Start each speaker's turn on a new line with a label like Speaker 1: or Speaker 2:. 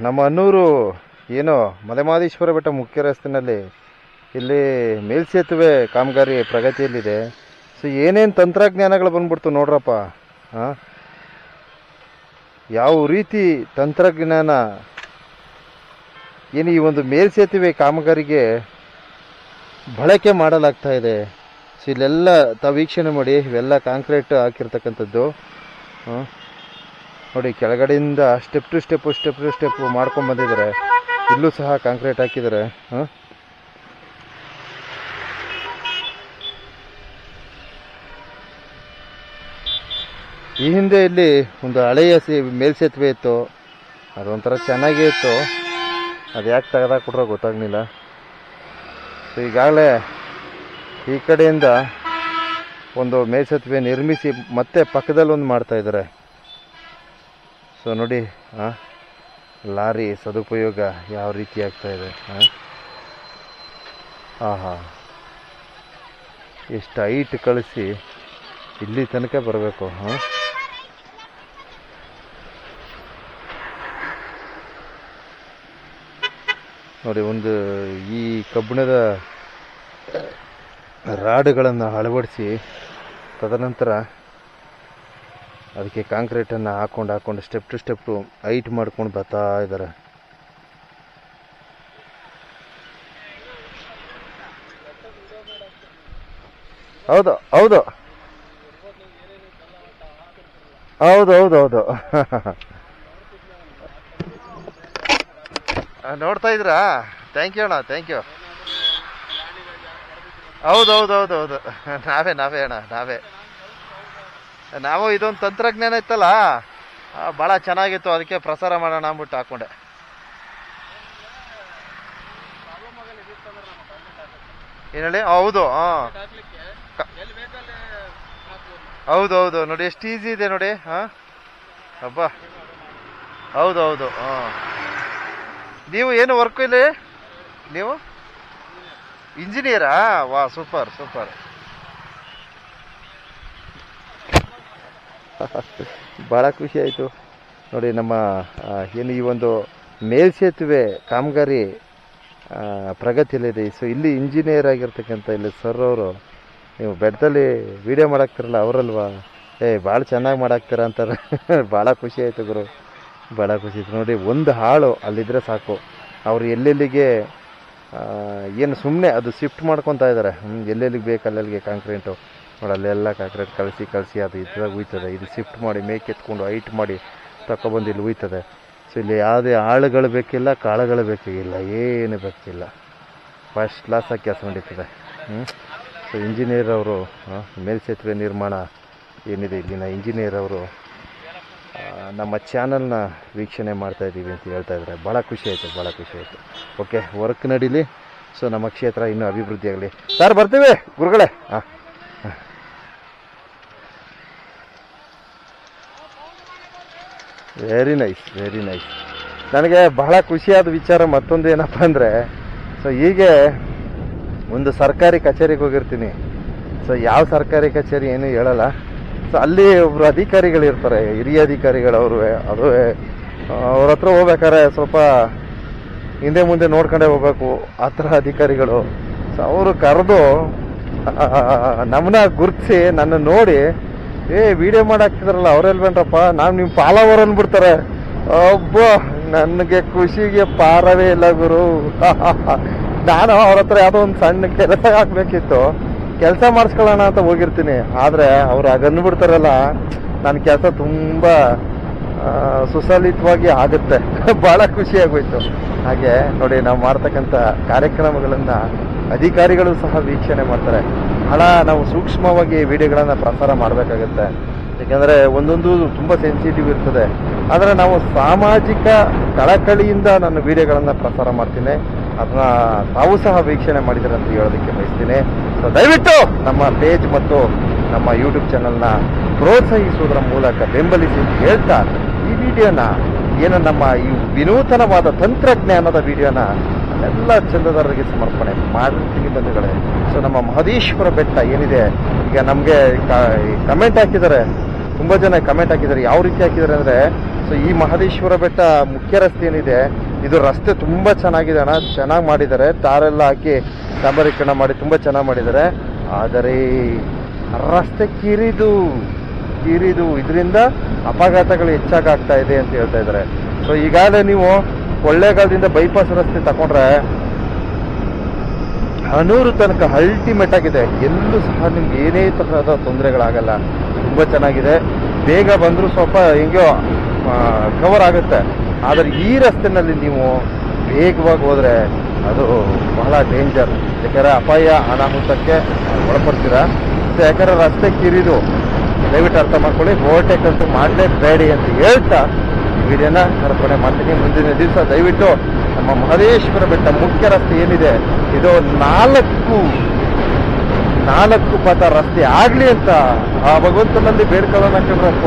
Speaker 1: ನಮ್ಮ ಅನ್ನೂರು ಏನು ಮಲೆಮಾದೇಶ್ವರ ಬೆಟ್ಟ ಮುಖ್ಯ ರಸ್ತೆಯಲ್ಲಿ ಇಲ್ಲಿ ಮೇಲ್ಸೇತುವೆ ಕಾಮಗಾರಿ ಪ್ರಗತಿಯಲ್ಲಿದೆ. ಸೊ, ಏನೇನು ತಂತ್ರಜ್ಞಾನಗಳು ಬಂದ್ಬಿಡ್ತು ನೋಡ್ರಪ್ಪ ಹಾಂ ಯಾವ ರೀತಿ ತಂತ್ರಜ್ಞಾನ ಏನು ಈ ಒಂದು ಮೇಲ್ಸೇತುವೆ ಕಾಮಗಾರಿಗೆ ಬಳಕೆ ಮಾಡಲಾಗ್ತಾ ಇದೆ. ಸೊ, ಇಲ್ಲೆಲ್ಲ ತಾವು ವೀಕ್ಷಣೆ ಮಾಡಿ, ಇವೆಲ್ಲ ಕಾಂಕ್ರೀಟ್ ಹಾಕಿರ್ತಕ್ಕಂಥದ್ದು ಹಾಂ ನೋಡಿ, ಕೆಳಗಡೆಯಿಂದ step to step step to step ಮಾಡ್ಕೊಂಡು ಬಂದಿದ್ದಾರೆ. ಇಲ್ಲೂ ಸಹ ಕಾಂಕ್ರೀಟ್ ಹಾಕಿದ್ದಾರೆ. ಈ ಹಿಂದೆ ಇಲ್ಲಿ ಒಂದು ಹಳೆಯ ಮೇಲ್ಸೇತುವೆ ಇತ್ತು. ಅದೊಂಥರ ಚೆನ್ನಾಗೇ ಇತ್ತು. ಅದು ಯಾಕೆ ತೆಗೆದಾಕ್ಬಿಟ್ರೋ ಗೊತ್ತಾಗಲಿಲ್ಲ. ಸೊ ಈಗಾಗಲೇ ಈ ಕಡೆಯಿಂದ ಒಂದು ಮೇಲ್ಸೇತುವೆ ನಿರ್ಮಿಸಿ ಮತ್ತೆ ಪಕ್ಕದಲ್ಲಿ ಒಂದು ಮಾಡ್ತಾ ಇದ್ದಾರೆ. ಸೊ ನೋಡಿ ಲಾರಿ ಸದುಪಯೋಗ ಯಾವ ರೀತಿ ಆಗ್ತಾ ಇದೆ ಹಾಂ ಆಹಾ. ಎಷ್ಟು ಹೈಟ್ ಕಳಿಸಿ ಇಲ್ಲಿ ತನಕ ಬರಬೇಕು ಹಾಂ ನೋಡಿ, ಒಂದು ಈ ಕಬ್ಬಿಣದ ರಾಡುಗಳನ್ನು ಅಳವಡಿಸಿ ತದನಂತರ ಅದಕ್ಕೆ ಕಾಂಕ್ರೀಟನ್ನು ಹಾಕೊಂಡು ಹಾಕೊಂಡು ಸ್ಟೆಪ್ ಟು ಸ್ಟೆಪ್ ಹೈಟ್ ಮಾಡ್ಕೊಂಡು ಬರ್ತಾ ಇದ್ದಾರೆ ಹೌದು ಹೌದು. ಹೌದು ಹೌದು ಹೌದು. ನೋಡ್ತಾ ಇದ್ರಾ? ಥ್ಯಾಂಕ್ ಯು ಅಣ್ಣ ಥ್ಯಾಂಕ್ ಯು ಹೌದು ಹೌದು ಹೌದು ಹೌದು. ನಾವೇ ನಾವೇ ಅಣ್ಣ, ನಾವೇ. ನಾವು ಇದೊಂದು ತಂತ್ರಜ್ಞಾನ ಇತ್ತಲ್ಲ ಭಾಳ ಚೆನ್ನಾಗಿತ್ತು, ಅದಕ್ಕೆ ಪ್ರಸಾರ ಮಾಡೋಣ ಅಂದ್ಬಿಟ್ಟು ಹಾಕೊಂಡೆ. ಏನು ಹೇಳಿ? ಹೌದು ಹಾಂ ಹೌದು ಹೌದು, ನೋಡಿ, ಎಷ್ಟು ಈಸಿ ಇದೆ ನೋಡಿ ಹಾಂ ಹೌದು ಹೌದು ಹಾಂ ನೀವು ಏನು ವರ್ಕ್ ಇಲ್ಲಿ? ನೀವು? ಇಂಜಿನಿಯರಾ ವಾ ಸೂಪರ್ ಸೂಪರ್ ಭಾಳ ಖುಷಿ ಆಯಿತು. ನೋಡಿ, ನಮ್ಮ ಏನು ಈ ಒಂದು ಮೇಲ್ಸೇತುವೆ ಕಾಮಗಾರಿ ಪ್ರಗತಿಯಲ್ಲಿದೆ. ಸೊ ಇಲ್ಲಿ ಇಂಜಿನಿಯರ್ ಆಗಿರ್ತಕ್ಕಂಥ ಇಲ್ಲಿ ಸರ್ ಅವರು, ನೀವು ಬೆಟ್ಟದಲ್ಲಿ ವಿಡಿಯೋ ಮಾಡಾಕ್ತಿರಲ್ಲ, ಅವರಲ್ವಾ? ಏ, ಭಾಳ ಚೆನ್ನಾಗಿ ಮಾಡಾಕ್ತೀರ ಅಂತಾರೆ. ಭಾಳ ಖುಷಿ ಆಯಿತು ಗುರು. ಭಾಳ ಖುಷಿ ಆಯಿತು. ನೋಡಿ, ಒಂದು ಹಾಳು ಅಲ್ಲಿದ್ದರೆ ಸಾಕು. ಅವರು ಎಲ್ಲೆಲ್ಲಿಗೆ ಏನು ಸುಮ್ಮನೆ ಅದು ಶಿಫ್ಟ್ ಮಾಡ್ಕೊತಾ ಇದ್ದಾರೆ ಎಲ್ಲೆಲ್ಲಿಗೆ ಬೇಕು, ಅಲ್ಲೆಲ್ಲಿಗೆ ಕಾಂಕ್ರೀಟು ನೋಡಿ ಅಲ್ಲೆಲ್ಲ ಕಾಂಕ್ರೀಟ್ ಕಳಿಸಿ ಕಳಿಸಿ ಅದು ಇದ್ರಾಗ ಉಯ್ತದೆ. ಇದು ಶಿಫ್ಟ್ ಮಾಡಿ, ಮೇಕ್ ಎತ್ಕೊಂಡು ಹೈಟ್ ಮಾಡಿ ತಗೊಬಂದು ಇಲ್ಲಿ ಉಯ್ತದೆ. ಸೊ ಇಲ್ಲಿ ಯಾವುದೇ ಆಳುಗಳು ಬೇಕಿಲ್ಲ, ಕಾಳುಗಳು ಬೇಕಾಗಿಲ್ಲ ಏನು ಬೇಕಿಲ್ಲ. ಫಸ್ಟ್ ಕ್ಲಾಸಾಗಿ ಕೆಲಸ ನಡೀತದೆ ಸೊ ಇಂಜಿನಿಯರ್ ಅವರು ಮೇಲ್ಸೇತುವೆ ನಿರ್ಮಾಣ ಏನಿದೆ ಇಲ್ಲಿನ ಇಂಜಿನಿಯರ್ ಅವರು ನಮ್ಮ ಚಾನಲ್ನ ವೀಕ್ಷಣೆ ಮಾಡ್ತಾ ಇದ್ದೀವಿ ಅಂತ ಹೇಳ್ತಾ ಇದ್ದಾರೆ. ಭಾಳ ಖುಷಿ ಆಯಿತು ಭಾಳ ಖುಷಿ ಆಯಿತು. ಓಕೆ ವರ್ಕ್ ನಡೀಲಿ. ಸೊ ನಮ್ಮ ಕ್ಷೇತ್ರ ಇನ್ನೂ ಅಭಿವೃದ್ಧಿ ಆಗಲಿ. ಸರ್ ಬರ್ತೀವಿ, ಗುರುಗಳೇ. ಹಾಂ ವೆರಿ ನೈಸ್ ವೆರಿ ನೈಸ್ ನನಗೆ ಬಹಳ ಖುಷಿಯಾದ ವಿಚಾರ ಮತ್ತೊಂದು ಏನಪ್ಪ ಅಂದರೆ ಸೊ ಹೀಗೆ ಒಂದು ಸರ್ಕಾರಿ ಕಚೇರಿಗೆ ಹೋಗಿರ್ತೀನಿ. ಸೊ ಯಾವ ಸರ್ಕಾರಿ ಕಚೇರಿ ಏನು ಹೇಳಲ್ಲ. ಸೊ ಅಲ್ಲಿ ಒಬ್ಬರು ಅಧಿಕಾರಿಗಳು ಇರ್ತಾರೆ, ಹಿರಿಯ ಅಧಿಕಾರಿಗಳು ಅವರು, ಅದು ಅವ್ರ ಹತ್ರ ಹೋಗ್ಬೇಕಾದ್ರೆ ಸ್ವಲ್ಪ ಹಿಂದೆ ಮುಂದೆ ನೋಡ್ಕೊಂಡೆ ಹೋಗ್ಬೇಕು, ಆ ಥರ ಅಧಿಕಾರಿಗಳು. ಸೊ ಅವರು ಕರೆದು ನಮ್ಮನ್ನ ಗುರುತಿಸಿ ನನ್ನ ನೋಡಿ ಏ ವಿಡಿಯೋ ಮಾಡಾಕ್ತಿದ್ರಲ್ಲ ಅವ್ರೆಲ್ಲಿ ಬೇಡ್ರಪ್ಪ ನಾವು ನಿಮ್ಮ ಫಾಲೋವರ್ ಅಂದ್ಬಿಡ್ತಾರೆ ಒಬ್ಬ ನನಗೆ ಖುಷಿಗೆ ಪಾರವೇ ಇಲ್ಲ ಗುರು. ನಾನು ಅವ್ರ ಹತ್ರ ಯಾವುದೋ ಒಂದು ಸಣ್ಣ ಕೆಲಸ ಹಾಕ್ಬೇಕಿತ್ತು ಕೆಲಸ ಮಾಡಿಸ್ಕೊಳ್ಳೋಣ ಅಂತ ಹೋಗಿರ್ತೀನಿ. ಆದರೆ ಅವ್ರು ಹಾಗನ್ಬಿಡ್ತಾರಲ್ಲ ನನ್ನ ಕೆಲಸ ತುಂಬ ಸುಸಲಿತವಾಗಿ ಆಗುತ್ತೆ. ಭಾಳ ಖುಷಿ ಆಗೋಯ್ತು. ಹಾಗೆ ನೋಡಿ, ನಾವು ಮಾಡ್ತಕ್ಕಂಥ ಕಾರ್ಯಕ್ರಮಗಳನ್ನು ಅಧಿಕಾರಿಗಳು ಸಹ ವೀಕ್ಷಣೆ ಮಾಡ್ತಾರೆ. ಬಹಳ ನಾವು ಸೂಕ್ಷ್ಮವಾಗಿ ವಿಡಿಯೋಗಳನ್ನು ಪ್ರಸಾರ ಮಾಡಬೇಕಾಗತ್ತೆ. ಯಾಕೆಂದರೆ ಒಂದೊಂದು ತುಂಬ ಸೆನ್ಸಿಟಿವ್ ಇರ್ತದೆ. ಆದರೆ ನಾವು ಸಾಮಾಜಿಕ ಕಳಕಳಿಯಿಂದ ನಾನು ವಿಡಿಯೋಗಳನ್ನು ಪ್ರಸಾರ ಮಾಡ್ತೀನಿ. ಅದನ್ನ ತಾವು ಸಹ ವೀಕ್ಷಣೆ ಮಾಡಿದ್ದಾರೆ ಅಂತ ಹೇಳೋದಕ್ಕೆ ಬಯಸ್ತೀನಿ. ಸೊ ದಯವಿಟ್ಟು ನಮ್ಮ ಪೇಜ್ ಮತ್ತು ನಮ್ಮ ಯೂಟ್ಯೂಬ್ ಚಾನಲ್ನ ಪ್ರೋತ್ಸಾಹಿಸುವುದರ ಮೂಲಕ ಬೆಂಬಲಿಸಿ ಹೇಳ್ತಾ ಈ ವಿಡಿಯೋನ ಏನು ನಮ್ಮ ಈ ವಿನೂತನವಾದ ತಂತ್ರಜ್ಞಾನದ ವಿಡಿಯೋನ ಎಲ್ಲ ಚಂದದಾರರಿಗೆ ಸಮರ್ಪಣೆ ಮಾಡಿರ್ತೀವಿ ಬಂಧುಗಳೇ. ಸೊ ನಮ್ಮ ಮಹದೇಶ್ವರ ಬೆಟ್ಟ ಏನಿದೆ? ಈಗ ನಮಗೆ ಕಮೆಂಟ್ ಹಾಕಿದ್ದಾರೆ. ತುಂಬ ಜನ ಕಮೆಂಟ್ ಹಾಕಿದ್ದಾರೆ. ಯಾವ ರೀತಿ ಹಾಕಿದ್ದಾರೆ ಅಂದರೆ ಸೊ ಈ ಮಹದೇಶ್ವರ ಬೆಟ್ಟ ಮುಖ್ಯ ರಸ್ತೆ ಏನಿದೆ? ಇದು ರಸ್ತೆ ತುಂಬ ಚೆನ್ನಾಗಿದೆ ಅಣ್ಣ. ಚೆನ್ನಾಗಿ ಮಾಡಿದ್ದಾರೆ. ತಾರೆಲ್ಲ ಹಾಕಿ ಡಾಂಬರೀಕರಣ ಮಾಡಿ ತುಂಬ ಚೆನ್ನಾಗಿ ಮಾಡಿದ್ದಾರೆ. ಆದರೆ ರಸ್ತೆ ಕಿರಿದು ಕಿರಿದು ಇದರಿಂದ ಅಪಘಾತಗಳು ಹೆಚ್ಚಾಗ್ತಾ ಇದೆ ಅಂತ ಹೇಳ್ತಾ ಇದ್ದಾರೆ. ಸೊ ಈಗಾಗಲೇ ನೀವು ಕೊಳ್ಳೇಗಾಲದಿಂದ ಬೈಪಾಸ್ ರಸ್ತೆ ತಗೊಂಡ್ರೆ ಹನೂರು ತನಕ ಅಲ್ಟಿಮೇಟ್ ಆಗಿದೆ. ಎಲ್ಲೂ ಸಹ ನಿಮ್ಗೆ ಏನೇ ತರಹದ ತೊಂದರೆಗಳಾಗಲ್ಲ. ತುಂಬ ಚೆನ್ನಾಗಿದೆ. ಬೇಗ ಬಂದರೂ ಸ್ವಲ್ಪ ಹೆಂಗೋ ಕವರ್ ಆಗುತ್ತೆ. ಆದರೆ ಈ ರಸ್ತೆನಲ್ಲಿ ನೀವು ವೇಗವಾಗಿ ಹೋದರೆ ಅದು ಬಹಳ ಡೇಂಜರ್ ಯಾಕಂದರೆ ಅಪಾಯ ಅನಾಹುತಕ್ಕೆ ಒಳಪಡ್ತೀರಾ? ಸೊ ಯಾಕಂದರೆ ರಸ್ತೆ ಕಿರಿದು ದಯವಿಟ್ಟು ಅರ್ಥ ಮಾಡ್ಕೊಳ್ಳಿ. ಓವರ್ಟೇಕ್ ಅಂತೂ ಮಾಡಲೇಬೇಡಿ ಅಂತ ಹೇಳ್ತಾ ವಿಡಿಯೋನ ಕರ್ಕೊಂಡೆ ಮಾಡ್ತೀನಿ. ಮುಂದಿನ ದಿವಸ ದಯವಿಟ್ಟು ನಮ್ಮ ಮಹದೇಶ್ವರ ಬೆಟ್ಟ ಮುಖ್ಯ ರಸ್ತೆ ಏನಿದೆ, ಇದು ನಾಲ್ಕು ನಾಲ್ಕು ಪಥ ರಸ್ತೆ ಆಗಲಿ ಅಂತ ಆ ಭಗವಂತನಲ್ಲಿ ಬೇಡ್ಕೊಳ್ಳೋಣ ಕಣ್ರಪ್ಪ